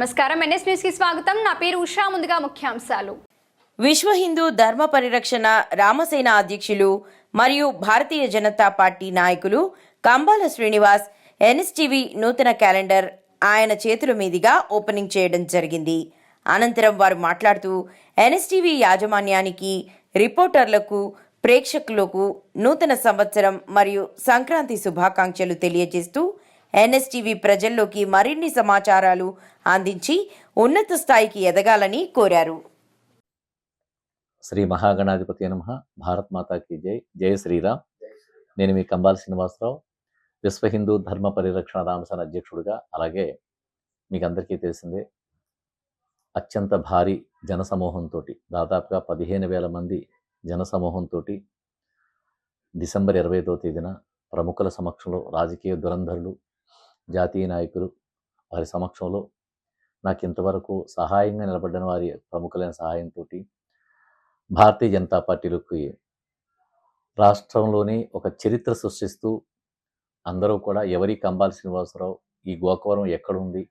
నమస్కారం. ఎన్ఎస్ న్యూస్కి స్వాగతం. నా పేరు ఉషా. ముందుగా ముఖ్యాంశాలు. విశ్వ హిందూ ధర్మ పరిరక్షణ రామసేన అధ్యక్షులు మరియు భారతీయ జనతా పార్టీ నాయకులు కంబాల శ్రీనివాస్ ఎన్ఎస్టీవీ నూతన క్యాలెండర్ ఆయన చేతుల మీదుగా ఓపెనింగ్ చేయడం జరిగింది. అనంతరం వారు మాట్లాడుతూ ఎన్ఎస్టీవీ యాజమాన్యానికి రిపోర్టర్లకు ప్రేక్షకులకు నూతన సంవత్సరం మరియు సంక్రాంతి శుభాకాంక్షలు తెలియజేస్తూ ఎన్ఎస్టీవీ ప్రజల్లోకి మరిన్ని సమాచారాలు అందించి ఉన్నత స్థాయికి ఎదగాలని కోరారు. శ్రీ మహాగణాధిపతి నమ. భారత్ మాతాకి జై. జయ శ్రీరామ్. నేను మీ కంబాల శ్రీనివాసరావు విశ్వ హిందూ ధర్మ పరిరక్షణ రామసన అధ్యక్షుడిగా అలాగే మీకు అందరికీ తెలిసిందే అత్యంత భారీ జనసమూహంతో దాదాపుగా పదిహేను వేల మంది జనసమూహంతో డిసెంబర్ ఇరవైదో తేదీన ప్రముఖుల సమక్షంలో రాజకీయ దురంధరులు జాతీయ నాయకులు వారి సమక్షంలో నాకు ఇంతవరకు సహాయంగా నిలబడిన వారి ప్రముఖులైన సహాయంతో భారతీయ జనతా పార్టీలకు రాష్ట్రంలోనే ఒక చరిత్ర సృష్టిస్తూ అందరూ కూడా ఎవరి కంబాల శ్రీనివాసరావు ఈ గోకవరం ఎక్కడుంది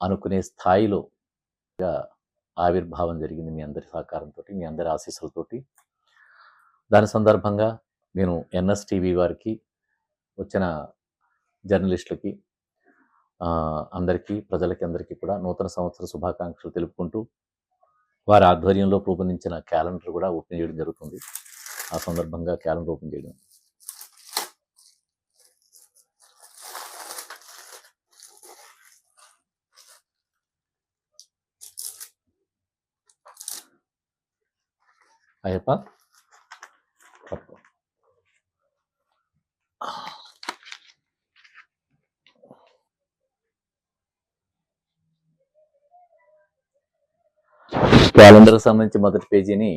అనుకునే స్థాయిలో ఆవిర్భావం జరిగింది మీ అందరి సహకారంతో మీ అందరి ఆశీస్సులతోటి. దాని సందర్భంగా నేను ఎన్ఎస్టీవీ వారికి వచ్చిన జర్నలిస్టులకి అందరికీ ప్రజలకి అందరికీ కూడా నూతన సంవత్సర శుభాకాంక్షలు తెలుపుకుంటూ వారి ఆధ్వర్యంలో రూపొందించిన క్యాలెండర్ కూడా ఓపెన్ చేయడం జరుగుతుంది. ఆ సందర్భంగా క్యాలెండర్ ఓపెన్ చేయడం. అయ్యప్ప? క్యాలెండర్కి సంబంధించి మొదటి పేజీని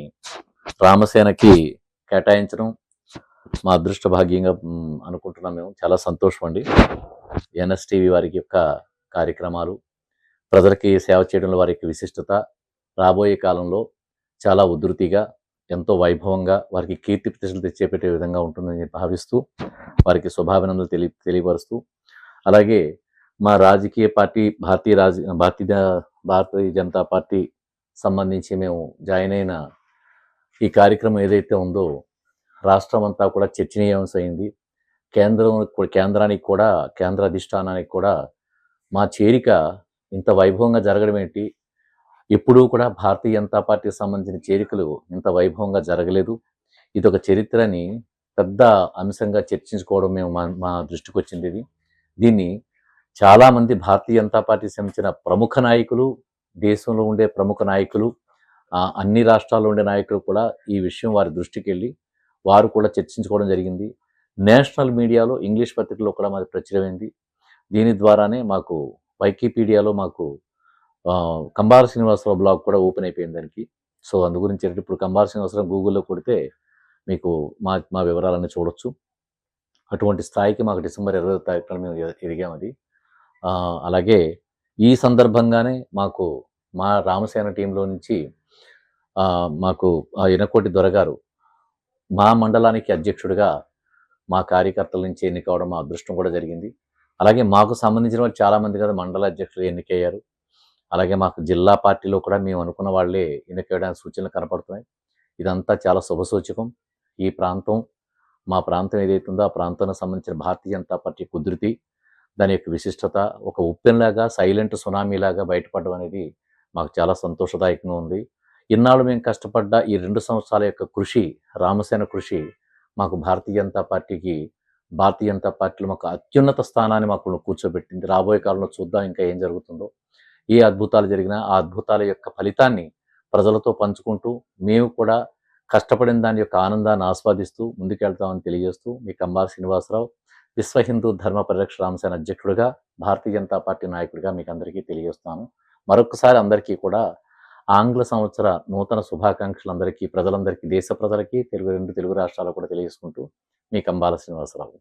రామసేనకి కేటాయించడం మా అదృష్ట భాగ్యంగా అనుకుంటున్నాం మేము. చాలా సంతోషం అండి ఎన్ఎస్టీవీ వారికి యొక్క కార్యక్రమాలు ప్రజలకి సేవ చేయడంలో వారికి విశిష్టత రాబోయే కాలంలో చాలా ఉధృతిగా ఎంతో వైభవంగా వారికి కీర్తి ప్రతిష్టలు తెచ్చేపెట్టే విధంగా ఉంటుందని భావిస్తూ వారికి శుభాభినందనలు తెలియ తెలియపరుస్తూ అలాగే మా రాజకీయ పార్టీ భారతీయ రాజ భారతీయ భారతీయ జనతా పార్టీ సంబంధించి మేము జాయిన్ అయిన ఈ కార్యక్రమం ఏదైతే ఉందో రాష్ట్రం అంతా కూడా చర్చనీయాంశమైంది. కేంద్రం కేంద్రానికి కూడా కేంద్ర అధిష్టానానికి కూడా మా చేరిక ఇంత వైభవంగా జరగడం ఏంటి? ఎప్పుడూ కూడా భారతీయ జనతా పార్టీకి సంబంధించిన చేరికలు ఇంత వైభవంగా జరగలేదు. ఇది ఒక చరిత్రని పెద్ద అంశంగా చర్చించుకోవడం మేము మా మా దృష్టికి వచ్చింది ఇది. దీన్ని చాలామంది భారతీయ జనతా పార్టీకి సంబంధించిన ప్రముఖ నాయకులు దేశంలో ఉండే ప్రముఖ నాయకులు అన్ని రాష్ట్రాల్లో ఉండే నాయకులు కూడా ఈ విషయం వారి దృష్టికి వెళ్ళి వారు కూడా చర్చించుకోవడం జరిగింది. నేషనల్ మీడియాలో ఇంగ్లీష్ పత్రికలో కూడా మాది ప్రచురమైంది దీని ద్వారానే మాకు వైకీపీడియాలో మాకు కంబార కంబాల శ్రీనివాసరావు బ్లాగ్ కూడా ఓపెన్ అయిపోయింది దానికి. సో అందు గురించి ఇప్పుడు కంబాల శ్రీనివాసరావు గూగుల్లో కొడితే మీకు మా మా వివరాలన్నీ చూడొచ్చు. అటువంటి స్థాయికి మాకు డిసెంబర్ ఇరవై తారీఖున మేము ఎ- ఎదిగాం అది. అలాగే ఈ సందర్భంగానే మాకు మా రామసేన టీంలో నుంచి మాకు ఎనకోటి దొరగారు. మా మండలానికి అధ్యక్షుడిగా మా కార్యకర్తల నుంచి ఎన్నికవడం మా అదృష్టం కూడా జరిగింది. అలాగే మాకు సంబంధించిన వాళ్ళు చాలామంది కదా మండల అధ్యక్షులు ఎన్నికయ్యారు. అలాగే మాకు జిల్లా పార్టీలో కూడా మేము అనుకున్న వాళ్ళే ఎన్నికయ్యడానికి సూచనలు కనపడుతున్నాయి. ఇదంతా చాలా శుభసూచకం. ఈ ప్రాంతం మా ప్రాంతం ఏదైతుందో ఆ ప్రాంతానికి సంబంధించిన భారతీయ జనతా పార్టీ కుదిరితి. దాని యొక్క విశిష్టత ఒక ఉప్పెన్లాగా సైలెంట్ సునామీలాగా బయటపడడం అనేది మాకు చాలా సంతోషదాయకంగా ఉంది. ఇన్నాళ్ళు మేము కష్టపడ్డ ఈ రెండు సంవత్సరాల యొక్క కృషి రామసేన కృషి మాకు భారతీయ జనతా పార్టీకి భారతీయ జనతా పార్టీలో మాకు అత్యున్నత స్థానాన్ని మాకు కూర్చోబెట్టింది. రాబోయే కాలంలో చూద్దాం ఇంకా ఏం జరుగుతుందో. ఏ అద్భుతాలు జరిగినా ఆ అద్భుతాల యొక్క ఫలితాన్ని ప్రజలతో పంచుకుంటూ మేము కూడా కష్టపడిన దాని యొక్క ఆనందాన్ని ఆస్వాదిస్తూ ముందుకెళ్తామని తెలియజేస్తూ మీ కంబాల శ్రీనివాసరావు విశ్వ హిందూ ధర్మ పరిరక్షణ అంశాన్ని అధ్యక్షుడిగా భారతీయ జనతా పార్టీ నాయకుడిగా మీకు అందరికీ తెలియజేస్తాను మరొకసారి అందరికీ కూడా ఆంగ్ల సంవత్సర నూతన శుభాకాంక్షలు అందరికీ ప్రజలందరికీ దేశ ప్రజలకి తెలుగు రెండు తెలుగు రాష్ట్రాలు కూడా తెలియజేసుకుంటూ మీ కంబాల శ్రీనివాసరావు.